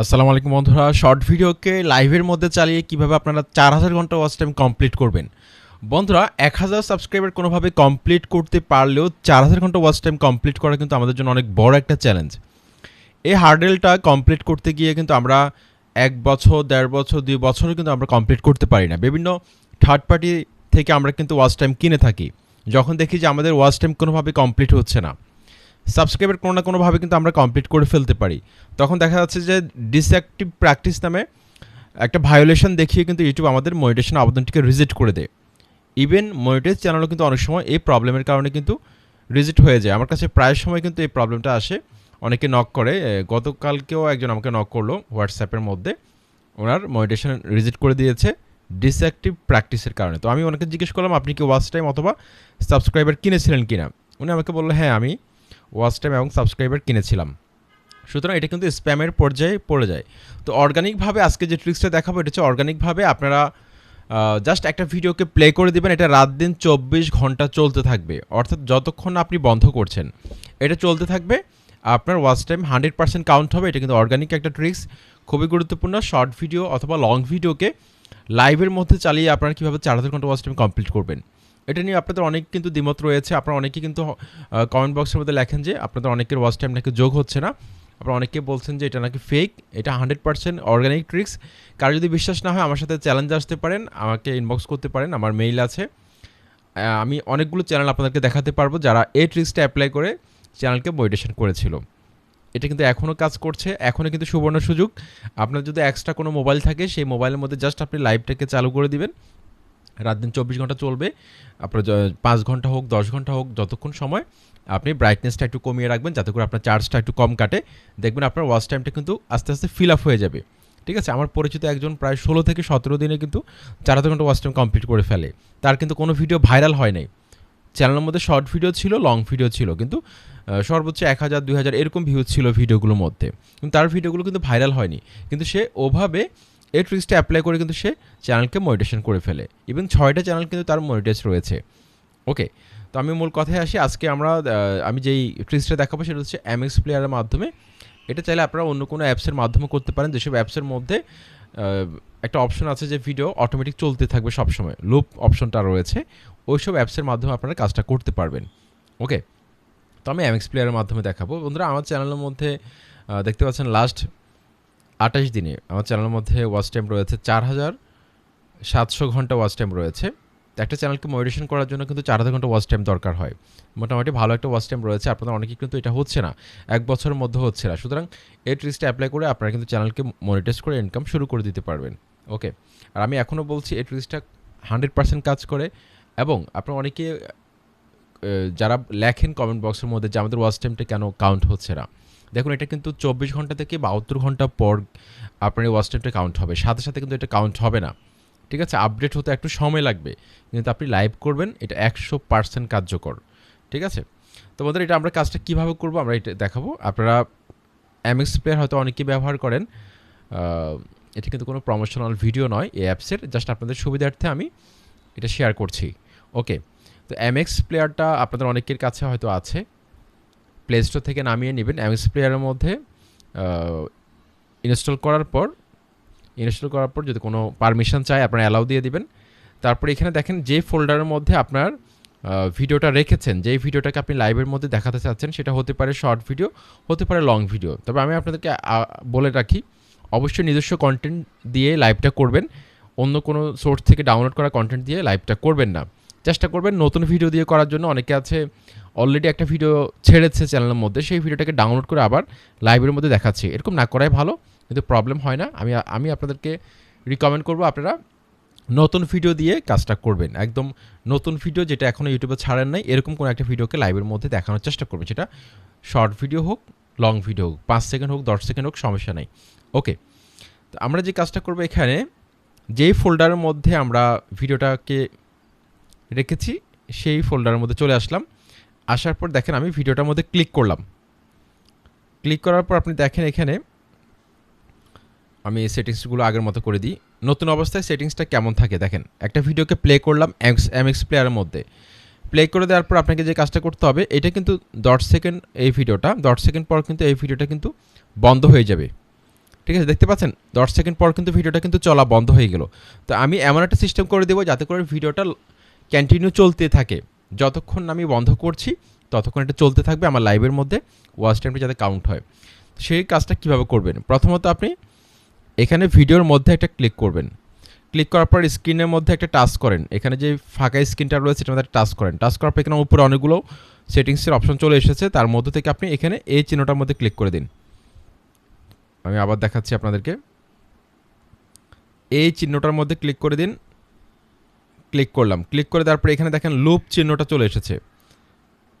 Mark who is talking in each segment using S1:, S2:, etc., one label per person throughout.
S1: আসসালামু আলাইকুম বন্ধুরা। শর্ট ভিডিওকে লাইভের মধ্যে চালিয়ে কীভাবে আপনারা চার হাজার ঘণ্টা ওয়াচ টাইম কমপ্লিট করবেন? বন্ধুরা, এক হাজার সাবস্ক্রাইবার কোনোভাবে কমপ্লিট করতে পারলেও চার হাজার ঘণ্টা ওয়াচ টাইম কমপ্লিট করা কিন্তু আমাদের জন্য অনেক বড় একটা চ্যালেঞ্জ এই হার্ডেলটা কমপ্লিট করতে গিয়ে কিন্তু আমরা এক বছর, দেড় বছর, দুই বছরও কিন্তু আমরা কমপ্লিট করতে পারি না। বিভিন্ন থার্ড পার্টি থেকে আমরা কিন্তু ওয়াচ টাইম কিনে থাকি। যখন দেখি যে আমাদের ওয়াচ টাইম কোনোভাবে কমপ্লিট হচ্ছে না। সাবস্ক্রাইবার কোনো না কোনোভাবে কিন্তু আমরা কমপ্লিট করে ফেলতে পারি। তখন দেখা যাচ্ছে যে ডিসঅ্যাক্টিভ প্র্যাকটিস নামে একটা ভায়োলেশন দেখিয়ে কিন্তু ইউটিউব আমাদের মনিটেশন আবেদনটিকে রিজেক্ট করে দেয়। ইভেন মনিটাইজ চ্যানেলও কিন্তু অনেক সময় এই প্রবলেমের কারণে কিন্তু রিজেক্ট হয়ে যায়। আমার কাছে প্রায় সময় কিন্তু এই প্রবলেমটা আসে। অনেকে নক করে। গতকালকেও একজন আমাকে নক করল হোয়াটসঅ্যাপের মধ্যে। ওনার মনিটেশন রিজেক্ট করে দিয়েছে ডিসঅ্যাক্টিভ প্র্যাকটিসের কারণে। তো আমি ওনাকে জিজ্ঞেস করলাম, আপনি কি ওয়াচ টাইম অথবা সাবস্ক্রাইবার কিনেছিলেন কিনা? উনি আমাকে বলল হ্যাঁ আমি ওয়াচ টাইম এবং সাবস্ক্রাইবার কিনেছিলাম। সুতরাং এটা কিন্তু স্প্যামের পর্যায়ে পড়ে যায়। তো অর্গানিকভাবে আজকে যে ট্রিক্সটা দেখাবো, এটা হচ্ছে অর্গানিকভাবে আপনারা জাস্ট একটা ভিডিওকে প্লে করে দিবেন, এটা রাত দিন চব্বিশ ঘণ্টা চলতে থাকবে। অর্থাৎ যতক্ষণ আপনি বন্ধ করছেন, এটা চলতে থাকবে। আপনার watch time hundred percent count হবে। এটা কিন্তু অর্গানিক একটা ট্রিক্স খুবই গুরুত্বপূর্ণ। শর্ট ভিডিও অথবা লং ভিডিওকে লাইভের মধ্যে চালিয়ে আপনারা কীভাবে চার হাজার ঘণ্টা ওয়াচ টাইম কমপ্লিট করবেন। এটা নিয়ে আপনাদের অনেক কিন্তু দ্বিমত রয়েছে। আপনারা অনেকেই কিন্তু কমেন্ট বক্সের মধ্যে লেখেন যে, আপনাদের অনেকের ওয়াচ টাইম নাকি যোগ হচ্ছে না। আপনারা অনেকে বলছেন যে, এটা নাকি ফেক এটা হান্ড্রেড পার্সেন্ট অর্গানিক ট্রিক্স কারও যদি বিশ্বাস না হয়, আমার সাথে চ্যালেঞ্জ আসতে পারেন, আমাকে ইনবক্স করতে পারেন, আমার মেইল আছে। আমি অনেকগুলো চ্যানেল আপনাদেরকে দেখাতে পারব যারা এই ট্রিক্সটা অ্যাপ্লাই করে চ্যানেলকে মডিটেশন করেছিল। এটা কিন্তু এখনও কাজ করছে এখনও কিন্তু সুবর্ণ সুযোগ। আপনার যদি এক্সট্রা কোনো মোবাইল থাকে, সেই মোবাইলের মধ্যে জাস্ট আপনি লাইভটাকে চালু করে দিবেন। রাত দিন চব্বিশ ঘণ্টা চলবে। আপনার পাঁচ ঘণ্টা হোক, দশ ঘণ্টা হোক, যতক্ষণ সময় আপনি ব্রাইটনেসটা একটু কমিয়ে রাখবেন, যাতে করে আপনার চার্জটা একটু কম কাটে। দেখবেন আপনার ওয়াচ টাইমটা কিন্তু আস্তে আস্তে ফিল আপ হয়ে যাবে। ঠিক আছে? আমার পরিচিত একজন প্রায় ষোলো থেকে সতেরো দিনে কিন্তু চার হাজার ঘণ্টা ওয়াচ টাইম কমপ্লিট করে ফেলে। তার কিন্তু কোনো ভিডিও ভাইরাল হয় নাই। চ্যানেলের মধ্যে শর্ট ভিডিও ছিল লং ভিডিও ছিল, কিন্তু সর্বোচ্চ এক হাজার, দুই হাজার এরকম ভিউ ছিল ভিডিওগুলোর মধ্যে। কিন্তু তার ভিডিওগুলো কিন্তু ভাইরাল হয়নি। কিন্তু সে ওভাবে এই ট্রিক্সটা অ্যাপ্লাই করে কিন্তু সে চ্যানেলকে মনিটেশন করে ফেলে। ইভেন ছয়টা চ্যানেল কিন্তু তার মনিটাইজ রয়েছে। ওকে তো আমি মূল কথায় আসি। আজকে আমরা আমি যেই ট্রিক্সটা দেখাবো সেটা হচ্ছে এমএক্স প্লেয়ারের মাধ্যমে। এটা চাইলে আপনারা অন্য কোনো অ্যাপসের মাধ্যমে করতে পারেন। যেসব অ্যাপসের মধ্যে একটা অপশন আছে যে ভিডিও অটোমেটিক চলতে থাকবে সবসময়। লুপ অপশনটা রয়েছে। ওইসব অ্যাপসের মাধ্যমে আপনারা কাজটা করতে পারবেন। ওকে তো আমি এমএক্স প্লেয়ারের মাধ্যমে দেখাবো। বন্ধুরা, আমার চ্যানেলের মধ্যে দেখতে পাচ্ছেন লাস্ট আঠাশ দিনে। আমার চ্যানেলের মধ্যে ওয়াচ টাইম রয়েছে চার হাজার সাতশো ঘণ্টা ওয়াচ টাইম রয়েছে। একটা চ্যানেলকে মডিটেশন করার জন্য কিন্তু চার হাজার ঘণ্টা ওয়াচ টাইম দরকার হয়। মোটামুটি ভালো একটা ওয়াচ টাইম রয়েছে। আপনাদের অনেকেই কিন্তু এটা হচ্ছে না। এক বছরের মধ্যে হচ্ছে না। সুতরাং এই ট্রিক্সটা অ্যাপ্লাই করে আপনারা কিন্তু চ্যানেলকে মনিটাইজ করে ইনকাম শুরু করে দিতে পারবেন। ওকে আর আমি এখনও বলছি, এই ট্রিক্সটা হান্ড্রেড পার্সেন্ট কাজ করে। এবং আপনারা অনেকে যারা লেখেন কমেন্ট বক্সের মধ্যে যে আমাদের ওয়াচ টাইমটা কেন কাউন্ট হচ্ছে না। দেখুন, এটা কিন্তু চব্বিশ ঘণ্টা থেকে বাহাত্তর ঘণ্টা পর আপনার ওয়াচ টাইমটা কাউন্ট হবে। সাথে সাথে কিন্তু এটা কাউন্ট হবে না। ঠিক আছে? আপডেট হতে একটু সময় লাগবে। কিন্তু আপনি লাইভ করবেন, এটা একশো পার্সেন্ট কার্যকর। ঠিক আছে? তো আমাদের এটা আমরা কাজটা কীভাবে করব আমরা এটা দেখাবো। আপনারা এমএক্স প্লেয়ার হয়তো অনেকেই ব্যবহার করেন। এটা কিন্তু কোনো প্রমোশনাল ভিডিও নয়, এই অ্যাপসের জাস্ট আপনাদের সুবিধার্থে আমি এটা শেয়ার করছি। ওকে তো এমএক্স প্লেয়ারটা আপনাদের অনেকের কাছে হয়তো আছে। প্লে স্টোর থেকে নামিয়ে নেবেন। এমএক্স প্লেয়ারের মধ্যে ইনস্টল করার পর ইনস্টল করার পর যদি কোনো পারমিশন চায়, আপনারা অ্যালাউ দিয়ে দিবেন। তারপর এখানে দেখেন যে ফোল্ডারের মধ্যে আপনার ভিডিওটা রেখেছেন, যেই ভিডিওটাকে আপনি লাইভের মধ্যে দেখাতে চাচ্ছেন, সেটা হতে পারে শর্ট ভিডিও হতে পারে লং ভিডিও তবে আমি আপনাদেরকে বলে রাখি, অবশ্যই নিজস্ব কন্টেন্ট দিয়ে লাইভটা করবেন। অন্য কোনো সোর্স থেকে ডাউনলোড করা কন্টেন্ট দিয়ে লাইভটা করবেন না। চেষ্টা করবেন নতুন ভিডিও দিয়ে করার জন্য। অনেকে আছে অলরেডি একটা ভিডিও ছেড়েছে চ্যানেলের মধ্যে, সেই ভিডিওটাকে ডাউনলোড করে আবার লাইভের মধ্যে দেখাচ্ছি। এরকম না করাই ভালো, কিন্তু প্রবলেম হয় না। আমি আমি আপনাদেরকে রিকমেন্ড করব, আপনারা নতুন ভিডিও দিয়ে কাজটা করবেন। একদম নতুন ভিডিও যেটা এখনও ইউটিউবে ছাড়েন নাই, এরকম কোনো একটা ভিডিওকে লাইভের মধ্যে দেখানোর চেষ্টা করবেন। সেটা শর্ট ভিডিও হোক লং ভিডিও হোক, পাঁচ সেকেন্ড হোক, দশ সেকেন্ড হোক, সমস্যা নেই। ওকে তো আমরা যে কাজটা করব এখানে, যেই ফোল্ডারের মধ্যে আমরা ভিডিওটাকে রেখেছি, সেই ফোল্ডারের মধ্যে চলে আসলাম। আসার পর দেখেন আমি ভিডিওটার মধ্যে ক্লিক করলাম। ক্লিক করার পর আপনি দেখেন এখানে আমি সেটিংসগুলো আগের মতো করে দিই। নতুন অবস্থায় সেটিংসটা কেমন থাকে দেখেন। একটা ভিডিওকে প্লে করলাম এক্স এমএক্স প্লেয়ারের মধ্যে। প্লে করে দেওয়ার পর আপনাকে যে কাজটা করতে হবে, এটা কিন্তু দশ সেকেন্ড এই ভিডিওটা, দশ সেকেন্ড পর কিন্তু এই ভিডিওটা কিন্তু বন্ধ হয়ে যাবে। ঠিক আছে, দেখতে পাচ্ছেন? দশ সেকেন্ড পর কিন্তু ভিডিওটা কিন্তু চলা বন্ধ হয়ে গেল। তো আমি এমন একটা সিস্টেম করে দেবো যাতে করে ভিডিওটা কন্টিনিউ চলতে থাকে। যতক্ষণ আমি বন্ধ করছি, ততক্ষণ এটা চলতে থাকবে আমার লাইভের মধ্যে ওয়াচ টাইমটা যাতে কাউন্ট হয়। সেই কাজটা কীভাবে করবেন? প্রথমত আপনি এখানে ভিডিওর মধ্যে একটা ক্লিক করবেন। ক্লিক করার পর স্ক্রিনের মধ্যে একটা টাচ করেন। এখানে যে ফাঁকা স্ক্রিনটা রয়েছে, সেটার মধ্যে টাচ করেন। টাচ করার পর এখানে উপরে অনেকগুলো সেটিংসের অপশন চলে এসেছে। তার মধ্যে থেকে আপনি এখানে এই চিহ্নটার মধ্যে ক্লিক করে দিন। আমি আবার দেখাচ্ছি আপনাদেরকে। এই চিহ্নটার মধ্যে ক্লিক করে দিন। ক্লিক করলাম। ক্লিক করে তারপরে এখানে দেখেন লুপ চিহ্নটা চলে এসেছে।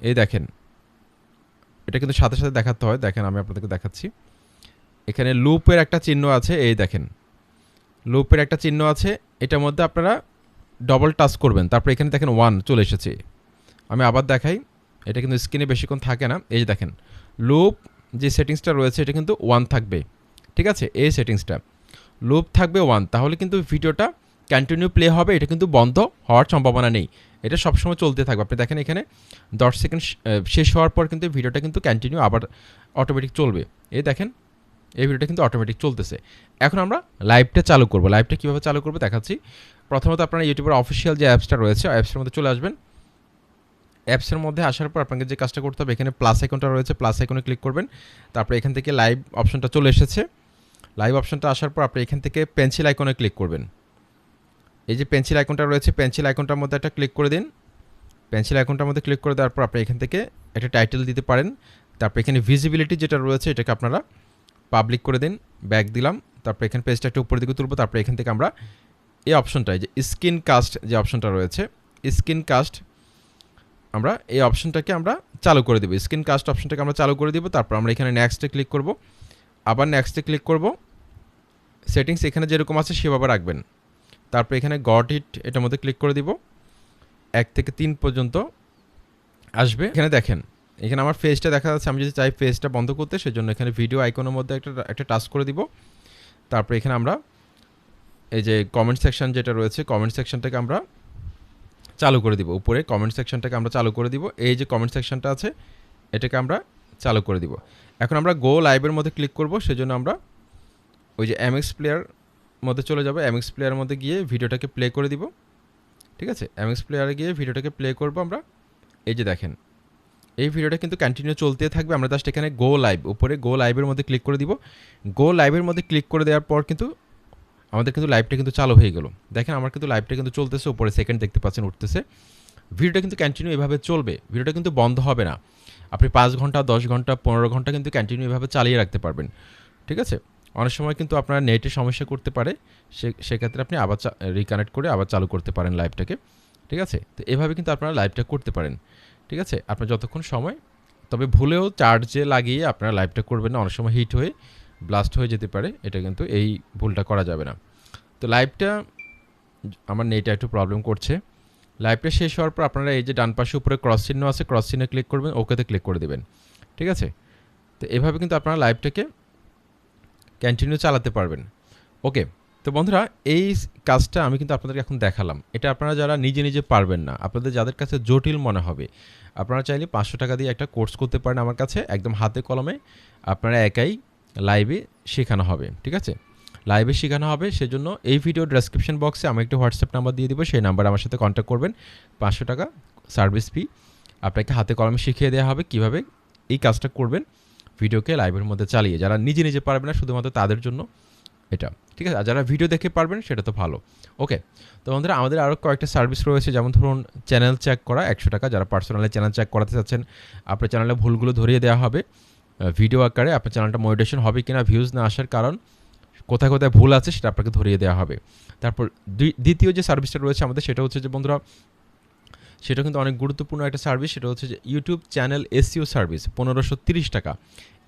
S1: এই দেখেন। এটা কিন্তু সাথে সাথে দেখাতে হয়। দেখেন, আমি আপনাদেরকে দেখাচ্ছি। এখানে লুপের একটা চিহ্ন আছে। এই দেখেন। লুপের একটা চিহ্ন আছে। এটার মধ্যে আপনারা ডবল টাচ করবেন। তারপর এখানে দেখেন ওয়ান চলে এসেছে। আমি আবার দেখাই। এটা কিন্তু স্ক্রিনে বেশিক্ষণ থাকে না। এই যে দেখেন। লুপ যে সেটিংসটা রয়েছে, এটা কিন্তু ওয়ান থাকবে। ঠিক আছে? এই সেটিংসটা লুপ থাকবে ওয়ান তাহলে কিন্তু ভিডিওটা কন্টিনিউ প্লে হবে, এটা কিন্তু বন্ধ হওয়ার সম্ভাবনা নেই। এটা সবসময় চলতে থাকবে। আপনি দেখেন এখানে দশ সেকেন্ড শেষ হওয়ার পর কিন্তু ভিডিওটা কিন্তু কন্টিনিউ আবার অটোমেটিক চলবে। এই দেখেন, এই ভিডিওটা কিন্তু অটোমেটিক চলতেছে। এখন আমরা লাইভটা চালু করব। লাইভটা কীভাবে চালু করব দেখাচ্ছি। প্রথমত আপনারা ইউটিউবের অফিসিয়াল যে অ্যাপসটা রয়েছে অ্যাপসের মধ্যে চলে আসবেন। অ্যাপসের মধ্যে আসার পর আপনাকে যে কাজটা করতে হবে, এখানে প্লাস আইকনটা রয়েছে প্লাস আইকনে ক্লিক করবেন। তারপরে এখান থেকে লাইভ অপশনটা চলে এসেছে। লাইভ অপশনটা আসার পর আপনি এখান থেকে পেন্সিল আইকনে ক্লিক করবেন। এই যে পেন্সিল আইকনটা রয়েছে পেন্সিল আইকনটার মধ্যে একটা ক্লিক করে দিন। পেন্সিল আইকনটার মধ্যে ক্লিক করে দেওয়ার পর আপনি এখান থেকে একটা টাইটেল দিতে পারেন। তারপর এখানে ভিজিবিলিটি যেটা রয়েছে, এটাকে আপনারা পাবলিক করে দিন ব্যাক দিলাম, তারপর এখানে পেজটা একটু উপরের দিকে তুলবো, তারপরে এখান থেকে আমরা এই অপশনটায় যে স্ক্রিন কাস্ট যে অপশনটা রয়েছে স্ক্রিন কাস্ট আমরা এই অপশনটাকে আমরা চালু করে দেবো। স্ক্রিন কাস্ট অপশনটাকে আমরা চালু করে দিব, তারপর আমরা এখানে নেক্সটে ক্লিক করব। আবার নেক্সটে ক্লিক করব। সেটিংস এখানে যেরকম আছে সেভাবে রাখবেন। তারপর এখানে গট ইট, এটার মধ্যে ক্লিক করে দিব। এক থেকে তিন পর্যন্ত আসবে। এখানে দেখেন, এখানে আমার ফেসটা দেখা যাচ্ছে, আমি যদি চাই ফেসটা বন্ধ করতে, সেজন্য এখানে ভিডিও আইকনের মধ্যে একটা একটা টাচ করে দিব। তারপর এখানে আমরা এই যে কমেন্ট সেকশন যেটা রয়েছে কমেন্ট সেকশনটাকে আমরা চালু করে দিব। উপরে কমেন্ট সেকশনটাকে আমরা চালু করে দিব। এই যে কমেন্ট সেকশনটা আছে, এটাকে আমরা চালু করে দিব। এখন আমরা গো লাইভের মধ্যে ক্লিক করব, সেজন্য আমরা ওই যে এমএক্স প্লেয়ার মধ্যে চলে যাব এমএক্স প্লেয়ারের মধ্যে গিয়ে ভিডিওটাকে প্লে করে দিব। ঠিক আছে? এমএক্স প্লেয়ারে গিয়ে ভিডিওটাকে প্লে করব আমরা। এই যে দেখেন, এই ভিডিওটা কিন্তু কন্টিনিউ চলতে থাকবে। আমরা জাস্ট এখানে গো লাইভ উপরে গো লাইভের মধ্যে ক্লিক করে দিব। গো লাইভের মধ্যে ক্লিক করে দেওয়ার পর কিন্তু আমাদের কিন্তু লাইভটা কিন্তু চালু হয়ে গেল। দেখেন, আমার কিন্তু লাইভটা কিন্তু চলতেছে, উপরে সেকেন্ড দেখতে পাচ্ছেন, উঠতেছে। ভিডিওটা কিন্তু কন্টিনিউ এভাবে চলবে। ভিডিওটা কিন্তু বন্ধ হবে না। আপনি পাঁচ ঘণ্টা, দশ ঘণ্টা, পনেরো ঘণ্টা কিন্তু কন্টিনিউ এভাবে চালিয়ে রাখতে পারবেন। ঠিক আছে? অনেক সময় কিন্তু আপনার নেটে সমস্যা করতে পারে, সে, সেক্ষেত্রে আপনি আবার রিকানেক্ট করে আবার চালু করতে পারেন লাইভটাকে ঠিক আছে? তো এভাবে কিন্তু আপনারা লাইভটা করতে পারেন, ঠিক আছে? আপনার যতক্ষণ সময়, তবে ভুলেও চার্জে লাগিয়ে আপনারা লাইভটা করবেন না, অনেক সময় হিট হয়ে ব্লাস্ট হয়ে যেতে পারে, এটা কিন্তু এই ভুলটা করা যাবে না। তো লাইভটা আমার নেটে একটু প্রবলেম করছে। লাইভটা শেষ হওয়ার পর আপনারা এই যে ডান পাশে উপরে ক্রস চিহ্ন আছে ক্রস চিহ্নে ক্লিক করবেন ওকেতে ক্লিক করে দেবেন, ঠিক আছে? তো এভাবে কিন্তু আপনারা লাইভটাকে কন্টিনিউ চালাতে পারবেন। ওকে তো বন্ধুরা, এই কাজটা আমি কিন্তু আপনাদেরকে এখন দেখালাম। এটা আপনারা যারা নিজে নিজে পারবেন না, আপনাদের যাদের কাছে জটিল মনে হবে, আপনারা চাইলে পাঁচশো টাকা দিয়ে একটা কোর্স করতে পারেন আমার কাছে, একদম হাতে কলমে। আপনারা একাই লাইভে শেখানো হবে, ঠিক আছে? লাইভে শেখানো হবে, সেজন্য এই ভিডিও ডেসক্রিপশন বক্সে আমি একটা হোয়াটসঅ্যাপ নাম্বার দিয়ে দিব, সেই নাম্বার আমার সাথে কন্ট্যাক্ট করবেন। পাঁচশো টাকা সার্ভিস ফি আপনাকে হাতে কলমে শিখিয়ে দেওয়া হবে কীভাবে এই কাজটা করবেন। ভিডিওকে লাইভের মধ্যে চালিয়ে, যারা নিজে নিজে পারবে না, শুধুমাত্র তাদের জন্য এটা। ঠিক আছে? আর যারা ভিডিও দেখে পারবেন, সেটা তো ভালো। ওকে তো বন্ধুরা, আমাদের আরও কয়েকটা সার্ভিস রয়েছে। যেমন ধরুন চ্যানেল চেক করা, একশো টাকা। যারা পার্সোনালি চ্যানেল চেক করাতে চাচ্ছেন, আপনার চ্যানেলে ভুলগুলো ধরিয়ে দেওয়া হবে। ভিডিও আকারে আপনার চ্যানেলটা মডিটেশন হবে কিনা ভিউজ না আসার কারণ, কোথায় কোথায় ভুল আছে, সেটা আপনাকে ধরিয়ে দেওয়া হবে। তারপর দ্বিতীয় যে সার্ভিসটা রয়েছে আমাদের, সেটা হচ্ছে যে বন্ধুরা সেটা কিন্তু অনেক গুরুত্বপূর্ণ একটা সার্ভিস সেটা হচ্ছে যে ইউটিউব চ্যানেল এসিও সার্ভিস পনেরোশো তিরিশ টাকা।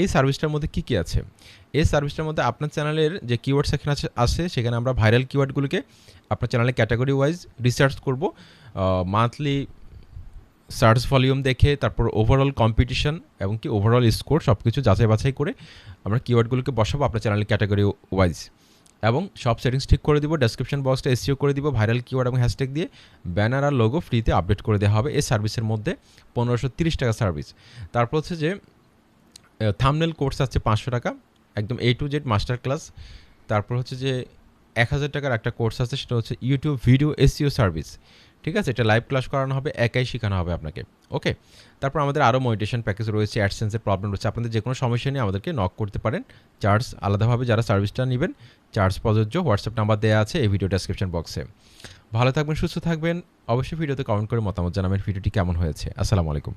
S1: এই সার্ভিসটার মধ্যে কী কী আছে? এই সার্ভিসটার মধ্যে আপনার চ্যানেলের যে কিওয়ার্ড সেকশন আছে আছে, সেখানে আমরা ভাইরাল কিওয়ার্ডগুলোকে আপনার চ্যানেলে ক্যাটাগরি ওয়াইজ রিসার্চ করব। মান্থলি সার্চ ভলিউম দেখে, তারপর ওভারঅল কম্পিটিশন এবং কি ওভারঅল স্কোর সব কিছু যাচাই বাছাই করে আমরা কিওয়ার্ডগুলোকে বসাবো আপনার চ্যানেলের ক্যাটাগরি ওয়াইজ এবং সব সেটিংস ঠিক করে দিব ডেসক্রিপশন বক্সটা এসিও করে দিব ভাইরাল কিওয়ার্ড এবং হ্যাশট্যাগ দিয়ে ব্যানার আর লোগো ফ্রিতে আপডেট করে দেওয়া হবে এই সার্ভিসের মধ্যে, পনেরোশো তিরিশ টাকা সার্ভিস তারপর হচ্ছে যে থামনেল কোর্স আছে পাঁচশো টাকা, একদম A to Z master class তারপর হচ্ছে যে, এক হাজার টাকার একটা কোর্স আছে, সেটা হচ্ছে ইউটিউব ভিডিও এসিও সার্ভিস ঠিক আছে? এটা লাইভ ক্লাস করানো হবে, একাই শেখানো হবে আপনাকে। ওকে তারপর আমাদের আরও মডিটেশন প্যাকেজ রয়েছে অ্যাডসেন্সের প্রবলেম রয়েছে। আপনাদের যে কোনো সমস্যা নিয়ে আমাদেরকে নক করতে পারেন। চার্জ আলাদাভাবে যারা সার্ভিসটা নেবেন চার্জ প্রযোজ্য হোয়াটসঅ্যাপ নাম্বার দেওয়া আছে এই ভিডিও ডেসক্রিপশন বক্সে ভালো থাকবেন, সুস্থ থাকবেন। অবশ্যই ভিডিওতে কমেন্ট করে মতামত জানাবেন ভিডিওটি কেমন হয়েছে। আসসালামু আলাইকুম।